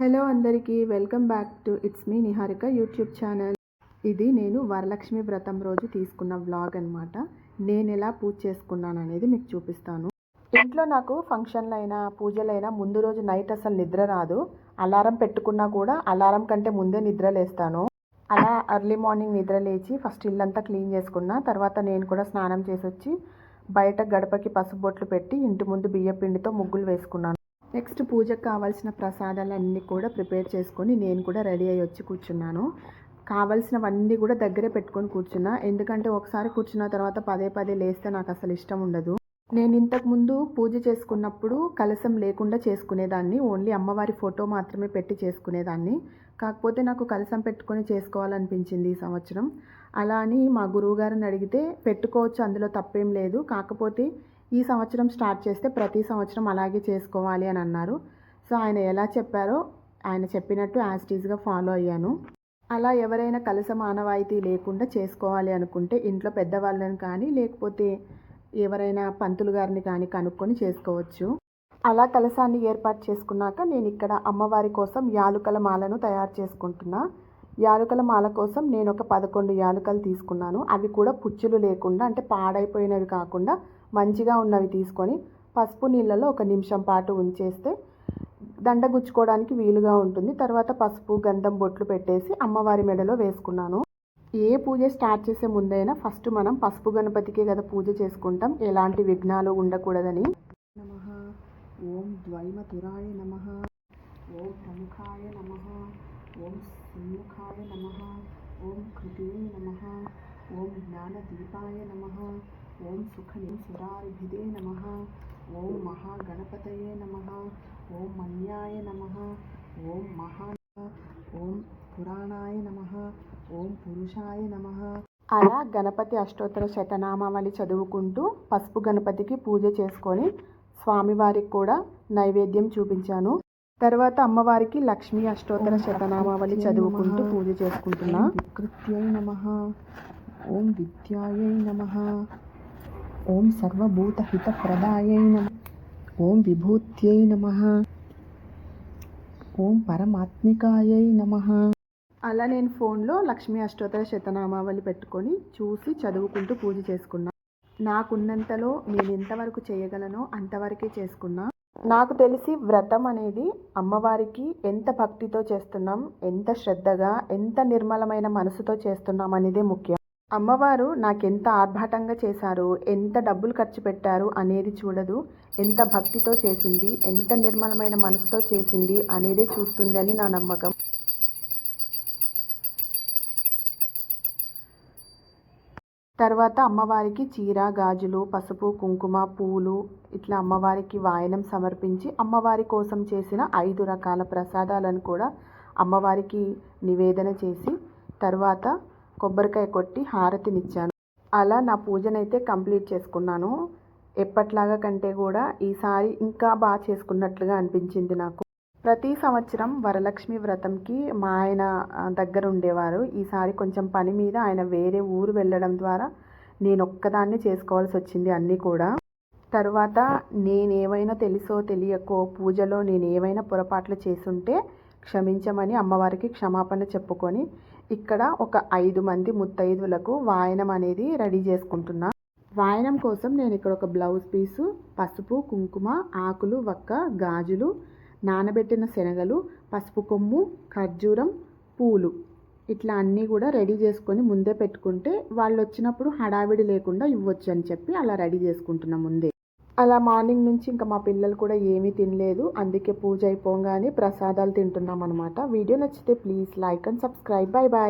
Hello అందరికీ welcome back to it's me Niharika YouTube channel. ఇది నేను వరలక్ష్మి వ్రతం రోజు తీసుకున్న వ్లాగ్ అనమాట నేను ఎలా పూజ చేసుకున్నాను అనేది మీకు చూపిస్తాను. ఇంట్లో నాకు ఫంక్షన్లైనా పూజలైనా ముందు రోజు నైట్ అసలు నిద్ర రాదు. అలారం పెట్టుకున్నా కూడా అలారం కంటే ముందే నిద్ర లేస్తాను. అలా అర్లీ మార్నింగ్ నిద్ర లేచి ఫస్ట్ ఇల్లంతా క్లీన్ చేసుకున్నా తర్వాత నేను కూడా స్నానం చేసి వచ్చి బయట గడపకి పసుపు బొట్లు పెట్టి ఇంటి ముందు బియ్య పిండితో ముగ్గులు వేసుకున్నాను. నెక్స్ట్ పూజకు కావాల్సిన ప్రసాదాలన్నీ కూడా ప్రిపేర్ చేసుకొని నేను కూడా రెడీ అయ్యి వచ్చి కూర్చున్నాను. కావాల్సినవన్నీ కూడా దగ్గరే పెట్టుకొని కూర్చున్నా. ఎందుకంటే ఒకసారి కూర్చున్న తర్వాత పదే పదే లేస్తే నాకు అసలు ఇష్టం ఉండదు. నేను ఇంతకుముందు పూజ చేసుకున్నప్పుడు కలసం లేకుండా చేసుకునేదాన్ని. ఓన్లీ అమ్మవారి ఫోటో మాత్రమే పెట్టి చేసుకునేదాన్ని. కాకపోతే నాకు కలసం పెట్టుకొని చేసుకోవాలనిపించింది ఈ సంవత్సరం. అలా అని మా గురువుగారిని అడిగితే పెట్టుకోవచ్చు అందులో తప్పేం లేదు. కాకపోతే ఈ సంవత్సరం స్టార్ట్ చేస్తే ప్రతి సంవత్సరం అలాగే చేసుకోవాలి అని అన్నారు. సో ఆయన ఎలా చెప్పారో ఆయన చెప్పినట్టు యాస్టీజ్గా ఫాలో అయ్యాను. అలా ఎవరైనా కలస మానవాయితీ లేకుండా చేసుకోవాలి అనుకుంటే ఇంట్లో పెద్దవాళ్ళని కానీ లేకపోతే ఎవరైనా పంతులు గారిని కానీ కనుక్కొని చేసుకోవచ్చు. అలా కలసాన్ని ఏర్పాటు చేసుకున్నాక నేను ఇక్కడ అమ్మవారి కోసం యాలుకల మాలను తయారు చేసుకుంటున్నా. యాలుకల మాల కోసం నేను ఒక పదకొండు యాలుకలు తీసుకున్నాను. అవి కూడా పుచ్చులు లేకుండా అంటే పాడైపోయినవి కాకుండా మంచిగా ఉన్నవి తీసుకొని పసుపు నీళ్ళలో ఒక నిమిషం పాటు ఉంచేస్తే దండ గుచ్చుకోవడానికి వీలుగా ఉంటుంది. తర్వాత పసుపు గంధం బొట్లు పెట్టేసి అమ్మవారి మెడలో వేసుకున్నాను. ఏ పూజ స్టార్ట్ చేసే ముందైనా ఫస్ట్ మనం పసుపు గణపతికే కదా పూజ చేసుకుంటాం. ఎలాంటి విఘ్నాలు ఉండకూడదని. నమ. ఓం ద్వైమతురాయ నమ. ఓం ప్రముఖాయ నమ. ఓం సన్ముఖాయ నమ. ఓం కృతే నమ. ఓం జ్ఞానదీపాయ నమ. ఓం సుఖని సురారిభిదే నమ. ఓం మహాగణపతయే నమ. ఓం మన్యాయ నమ. ఓం మహా ఓం పురాణాయ నమ. ఓం పురుషాయ నమ. అలా గణపతి అష్టోత్తర శతనామావళి చదువుకుంటూ పసుపు గణపతికి పూజ చేసుకొని స్వామివారికి కూడా నైవేద్యం చూపించాను. తర్వాత అమ్మవారికి లక్ష్మీ అష్టోత్తర శతనామావళి చదువుకుంటూ పూజ చేసుకుంటున్నా. కృత్యై నమ. ఓం విద్యాయై నమ. ఓం సర్వభూతహితప్రదాయై నమ. ఓం విభూత్యై నమ. ఓం పరమాత్మికాయై నమ. అలా నేను ఫోన్లో లక్ష్మీ అష్టోత్తర శతనామావళి పెట్టుకొని చూసి చదువుకుంటూ పూజ చేసుకున్నా. నాకున్నంతలో నేను ఎంతవరకు చేయగలనో అంతవరకే చేసుకున్నా. నాకు తెలిసి వ్రతం అనేది అమ్మవారికి ఎంత భక్తితో చేస్తున్నాం ఎంత శ్రద్ధగా ఎంత నిర్మలమైన మనసుతో చేస్తున్నాం అనేదే ముఖ్యం. అమ్మవారు నాకెంత ఆర్భాటంగా చేశారు ఎంత డబ్బులు ఖర్చు పెట్టారు అనేది చూడదు. ఎంత భక్తితో చేసింది ఎంత నిర్మలమైన మనసుతో చేసింది అనేదే చూస్తుందని నా నమ్మకం. తర్వాత అమ్మవారికి చీర గాజులు పసుపు కుంకుమ పూలు ఇట్లా అమ్మవారికి వాయనం సమర్పించి అమ్మవారి కోసం చేసిన ఐదు రకాల ప్రసాదాలను కూడా అమ్మవారికి నివేదన చేసి తర్వాత కొబ్బరికాయ కొట్టి హారతినిచ్చాను. అలా నా పూజనైతే కంప్లీట్ చేసుకున్నాను. ఎప్పట్లాగా కంటే కూడా ఈసారి ఇంకా బాగా చేసుకున్నట్లుగా అనిపించింది నాకు. ప్రతి సంవత్సరం వరలక్ష్మి వ్రతంకి మా ఆయన దగ్గర ఉండేవారు. ఈసారి కొంచెం పని మీద ఆయన వేరే ఊరు వెళ్ళడం ద్వారా నేను ఒక్కదాన్ని చేసుకోవాల్సి వచ్చింది అన్నీ కూడా. తరువాత నేనేమైనా తెలుసో తెలియకో పూజలో నేను ఏమైనా పొరపాట్లు చేసుంటే క్షమించమని అమ్మవారికి క్షమాపణ చెప్పుకొని ఇక్కడ ఒక ఐదు మంది ముత్తైదులకు వాయనం అనేది రెడీ చేసుకుంటున్నా. వాయనం కోసం నేను ఇక్కడ ఒక బ్లౌజ్ పీసు పసుపు కుంకుమ ఆకులు వక్క గాజులు నానబెట్టిన శనగలు పసుపు కొమ్ము ఖర్జూరం పూలు. ఇట్లా అన్నీ కూడా రెడీ చేసుకొని ముందే పెట్టుకుంటే వాళ్ళు వచ్చినప్పుడు హడావిడి లేకుండా ఇవ్వచ్చు అని చెప్పి అలా రెడీ చేసుకుంటున్నాం ముందే. అలా మార్నింగ్ నుంచి ఇంకా మా పిల్లలు కూడా ఏమీ తినలేదు. అందుకే పూజ అయిపోగానే ప్రసాదాలు తింటున్నాం అనమాట వీడియో నచ్చితే please like and subscribe. Bye bye